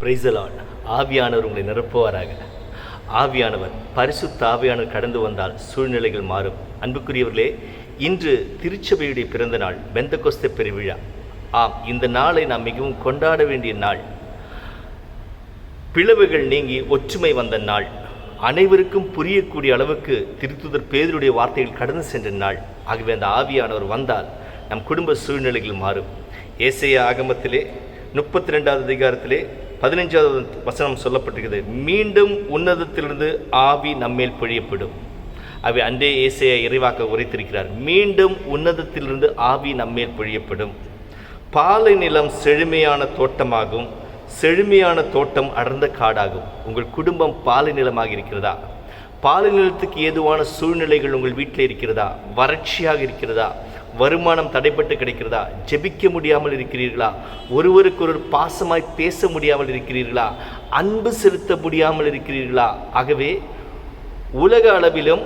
பிரைசலான் ஆவியானவர் உங்களை நிரப்புவாராக. ஆவியானவர் பரிசுத்த ஆவியானவர் கடந்து வந்தால் சூழ்நிலைகள் மாறும். அன்புக்குரியவர்களே இன்று திருச்சபையுடைய பிறந்த நாள் பெந்தகொஸ்த பெருவிழா. ஆம் இந்த நாளை நாம் மிகவும் கொண்டாட வேண்டிய நாள். பிளவுகள் நீங்கி ஒற்றுமை வந்த நாள். அனைவருக்கும் புரியக்கூடிய அளவுக்கு திருத்துதர் பேதருடைய வார்த்தைகள் கடந்து சென்ற நாள். ஆகவே அந்த ஆவியானவர் வந்தால் நம் குடும்ப சூழ்நிலைகள் மாறும். ஏசைய ஆகமத்திலே முப்பத்தி ரெண்டாவது அதிகாரத்திலே பதினைஞ்சாவது வசனம் சொல்லப்பட்டிருக்கிறது. மீண்டும் உன்னதத்திலிருந்து ஆவி நம்மேல் பொழியப்படும். அவை அன்றே ஏசைய இறைவாக்க உரைத்திருக்கிறார். மீண்டும் உன்னதத்திலிருந்து ஆவி நம்மேல் பொழியப்படும். பாலை நிலம் செழுமையான தோட்டமாகும். செழுமையான தோட்டம் அடர்ந்த காடாகும். உங்கள் குடும்பம் பாலை நிலமாக இருக்கிறதா? பாலை நிலத்துக்கு ஏதுவான சூழ்நிலைகள் உங்கள் வீட்டில் இருக்கிறதா? வறட்சியாக இருக்கிறதா? வருமானம் தடைப்பட்டு கிடைக்கிறதா? ஜெபிக்க முடியாமல் இருக்கிறீர்களா? ஒருவருக்கொரு பாசமாய் பேச முடியாமல் இருக்கிறீர்களா? அன்பு செலுத்த முடியாமல் இருக்கிறீர்களா? ஆகவே உலக அளவிலும்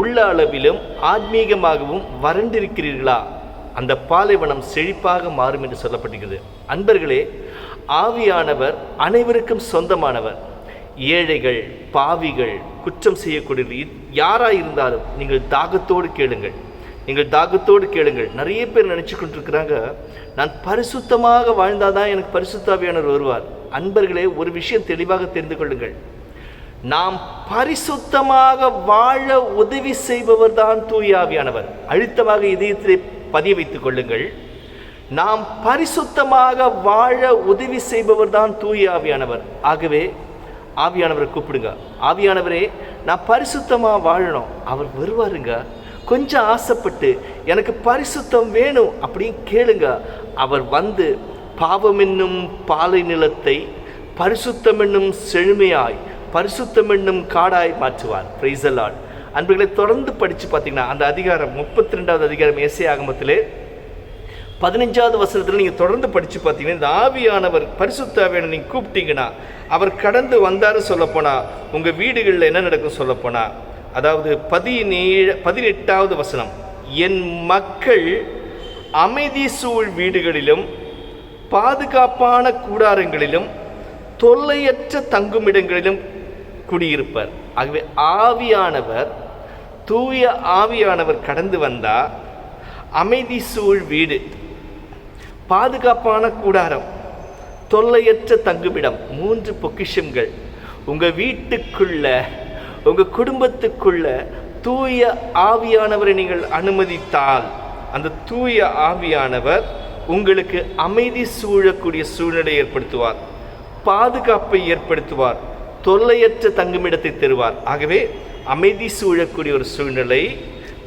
உள்ள அளவிலும் ஆத்மீகமாகவும் வறண்டிருக்கிறீர்களா? அந்த பாலைவனம் செழிப்பாக மாறும் என்று சொல்லப்பட்டிருக்கிறது. அன்பர்களே ஆவியானவர் அனைவருக்கும் சொந்தமானவர். ஏழைகள் பாவிகள் குற்றம் செய்யக்கூடிய யாராக இருந்தாலும் நீங்கள் தாகத்தோடு கேளுங்கள். நீங்கள் தாகத்தோடு கேளுங்கள். நிறைய பேர் நினச்சி கொண்டிருக்கிறாங்க நான் பரிசுத்தமாக வாழ்ந்தால் தான் எனக்கு பரிசுத்தாவியானவர் வருவார். அன்பர்களே ஒரு விஷயம் தெளிவாக தெரிந்து கொள்ளுங்கள். நாம் பரிசுத்தமாக வாழ உதவி செய்பவர் தான் தூயாவியானவர். அழுத்தமாக இதயத்திலே பதிய வைத்துக் கொள்ளுங்கள். நாம் பரிசுத்தமாக வாழ உதவி செய்பவர் தான் தூய ஆவியானவர் ஆகவே ஆவியானவரை கூப்பிடுங்க. ஆவியானவரே நான் பரிசுத்தமாக வாழணும். அவர் வருவாருங்க. கொஞ்சம் ஆசைப்பட்டு எனக்கு பரிசுத்தம் வேணும் அப்படின்னு கேளுங்க. அவர் வந்து பாவம் என்னும் பாலை நிலத்தை பரிசுத்தம் என்னும் செழுமையாய் பரிசுத்தம் என்னும் காடாய் மாற்றுவார். பிரைசலாட் அன்புகளை தொடர்ந்து படித்து பார்த்தீங்கன்னா அந்த அதிகாரம் முப்பத்தி ரெண்டாவது அதிகாரம் ஏசை ஆகமத்திலே பதினஞ்சாவது வசனத்தில் நீங்கள் தொடர்ந்து படித்து பார்த்தீங்கன்னா இந்த ஆவியானவர் பரிசுத்த நீங்கள் கூப்பிட்டீங்கன்னா அவர் கடந்து வந்தார் சொல்லப்போனால் உங்கள் வீடுகளில் என்ன நடக்கும் சொல்லப்போனால் அதாவது பதினேழு பதினெட்டாவது வசனம். என் மக்கள் அமைதி சூழ் வீடுகளிலும் பாதுகாப்பான கூடாரங்களிலும் தொல்லையற்ற தங்குமிடங்களிலும் குடியிருப்பார். ஆகவே ஆவியானவர் தூய ஆவியானவர் கடந்து வந்தால் அமைதி சூழ் வீடு பாதுகாப்பான கூடாரம் தொல்லையற்ற தங்குமிடம் மூன்று பொக்கிஷங்கள். உங்கள் வீட்டுக்குள்ள உங்கள் குடும்பத்துக்குள்ள தூய ஆவியானவரை நீங்கள் அனுமதித்தால் அந்த தூய ஆவியானவர் உங்களுக்கு அமைதி சூழக்கூடிய சூழ்நிலை ஏற்படுத்துவார் பாதுகாப்பை ஏற்படுத்துவார் தொல்லையற்ற தங்குமிடத்தை தருவார். ஆகவே அமைதி சூழக்கூடிய ஒரு சூழ்நிலை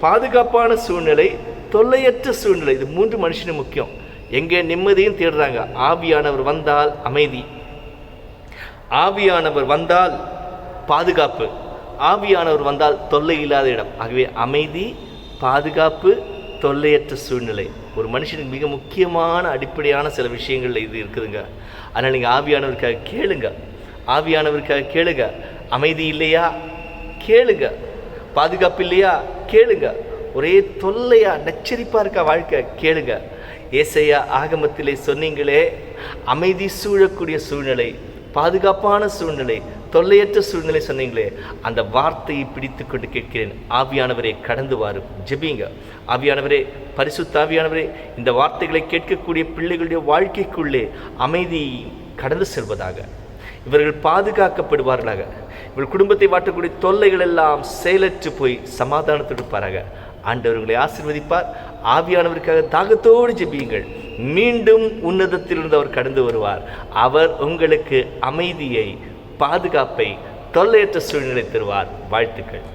பாதுகாப்பான சூழ்நிலை தொல்லையற்ற சூழ்நிலை இது மூன்று மனுஷனும் முக்கியம். எங்கே நிம்மதியும் தேடுறாங்க. ஆவியானவர் வந்தால் அமைதி. ஆவியானவர் வந்தால் பாதுகாப்பு. ஆவியானவர் வந்தால் தொல்லை இல்லாத இடம். ஆகவே அமைதி பாதுகாப்பு தொல்லையற்ற சூழ்நிலை. ஒரு மனுஷனுக்கு மிக முக்கியமான அடிப்படையான சில விஷயங்கள் இது இருக்குதுங்க. ஆனால் நீங்கள் ஆவியானவருக்காக கேளுங்க. ஆவியானவருக்காக கேளுங்க. அமைதி இல்லையா? கேளுங்க. பாதுகாப்பு இல்லையா? கேளுங்க. ஒரே தொல்லையா நச்சரிப்பாக இருக்கா வாழ்க்கை கேளுங்க. ஏசையா ஆகமத்திலே சொன்னீங்களே அமைதி சூழக்கூடிய சூழ்நிலை பாதுகாப்பான சூழ்நிலை தொல்லையற்ற சூழ்நிலை சொன்னீங்களே அந்த வார்த்தையை பிடித்து கொண்டு கேட்கிறேன். ஆவியானவரே கடந்து வாரும் ஜெபிங்க ஆவியானவரே பரிசுத்த ஆவியானவரே இந்த வார்த்தைகளை கேட்கக்கூடிய பிள்ளைகளுடைய வாழ்க்கைக்குள்ளே அமைதி கடந்து செல்வதாக. இவர்கள் பாதுகாக்கப்படுவார்களாக. இவர் குடும்பத்தை வாட்டக்கூடிய தொல்லைகள் எல்லாம் செயலற்று போய் சமாதானத்தோடு இருப்பாராக. ஆண்டவர்களை ஆசிர்வதிப்பார். ஆவியானவருக்காக தாகத்தோடு ஜெபியுங்கள். மீண்டும் உன்னதத்திலிருந்து அவர் கடந்து வருவார். அவர் உங்களுக்கு அமைதியை பாதுகாப்பை தொல்லையற்ற சூழ்நிலை தருவார். வாழ்த்துக்கள்.